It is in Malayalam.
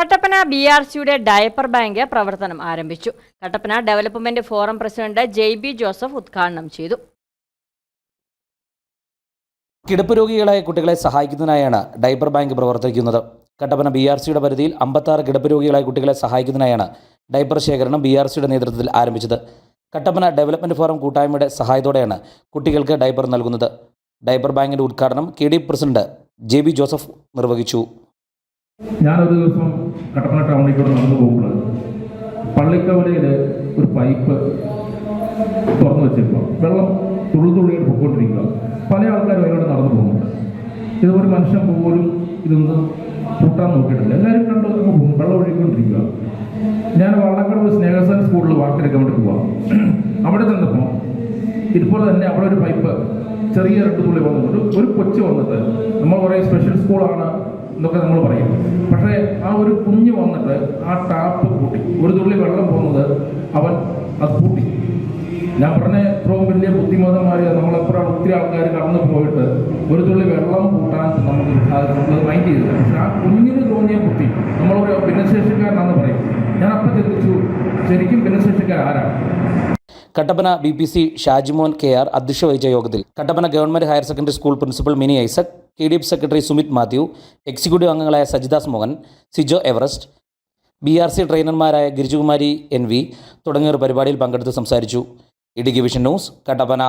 കട്ടപ്പന ബി ആർ സിയുടെ ഡയപ്പർ ബാങ്ക് പ്രവർത്തനം ആരംഭിച്ചു. Kattappana development forum president Jai B Joseph ഉദ്ഘാടനം ചെയ്തു. കിടപ്പ് രോഗികളായ കുട്ടികളെ സഹായിക്കുന്നതിനായാണ് ഡൈപ്പർ ബാങ്ക് പ്രവർത്തിക്കുന്നത്. കട്ടപ്പന ബി ആർ സിയുടെ പരിധിയിൽ അമ്പത്താറ് കിടപ്പ് രോഗികളായ കുട്ടികളെ സഹായിക്കുന്നതിനായാണ് ഡൈപ്പർ ശേഖരണം ബി ആർ സിയുടെ നേതൃത്വത്തിൽ ആരംഭിച്ചത്. കട്ടപ്പന ഡെവലപ്മെന്റ് ഫോറം കൂട്ടായ്മയുടെ സഹായത്തോടെയാണ് കുട്ടികൾക്ക് ഡൈപ്പർ നൽകുന്നത്. ഡൈപ്പർ ബാങ്കിന്റെ ഉദ്ഘാടനം K D president J B Joseph നിർവഹിച്ചു. ഞാനൊരു ദിവസം കട്ടപ്പന ടൗണിൽ കൂടെ നടന്നു പോകുമ്പോൾ പള്ളിക്കവലയിൽ ഒരു പൈപ്പ് തുറന്നു വെച്ചിരിക്കുക വെള്ളം തുള്ളി തുള്ളിയിട്ട് പൊക്കോണ്ടിരിക്കുക പല ആൾക്കാരും അതിലൂടെ നടന്നു പോകുന്നുണ്ട്. ഇത് ഒരു മനുഷ്യൻ പോലും ഇതൊന്ന് കൂട്ടാൻ നോക്കിയിട്ടില്ല. എല്ലാവരും കണ്ടു പോകും. വെള്ളം ഒഴുകിക്കൊണ്ടിരിക്കുക ഞാൻ വള്ളക്കടവ് സ്നേഹസൻ സ്കൂളിൽ വാർത്തെടുക്കാൻ വേണ്ടി പോവാം. അവിടെ ചെന്നപ്പോൾ ഇതുപോലെ തന്നെ അവിടെ ഒരു പൈപ്പ് ചെറിയ രണ്ട് തുള്ളി വന്നിട്ടുണ്ട്. ഒരു കൊച്ചു വന്നിട്ട് നമ്മൾ കുറേ സ്പെഷ്യൽ സ്കൂളാണ് എന്നൊക്കെ നമ്മൾ പറയും. പക്ഷേ ആ ഒരു കുഞ്ഞ് വന്നിട്ട് ആ ടാപ്പ് കൂട്ടി ഒരു തുള്ളി വെള്ളം പോകുന്നത് അവൻ അത് പൂട്ടി. ഞാൻ പറഞ്ഞ ഇത്രയും വലിയ ബുദ്ധിമതന്മാർ നമ്മളെപ്പോഴാണ് ഒത്തിരി ആൾക്കാർ കടന്നു പോയിട്ട് ഒരു തുള്ളി വെള്ളം കൂട്ടാൻ നമുക്ക് സാധിക്കുന്നത് മൈൻഡ് ചെയ്തില്ല. പക്ഷെ ആ കുഞ്ഞിന് തോന്നിയ ബുദ്ധി നമ്മളൊരു ഭിന്നശേഷിക്കാരനാണെന്ന് പറയും. ഞാൻ അപ്പം ചിന്തിച്ചു ശരിക്കും ഭിന്നശേഷിക്കാർ ആരാണ് Kattappana B P C Shajimon K R അധ്യക്ഷ വഹിച്ച യോഗത്തിൽ Kattappana government higher secondary school principal Mini Isaac K D F secretary Sumith Mathew executive അംഗങ്ങളായ Sajidas Mohan Sijo Everest B R C ട്രെയിനർമാരായ Girijakumari N V തുടങ്ങിയവർ പരിപാടിയിൽ പങ്കെടുത്ത് സംസാരിച്ചു. Idukki vision news Kattappana.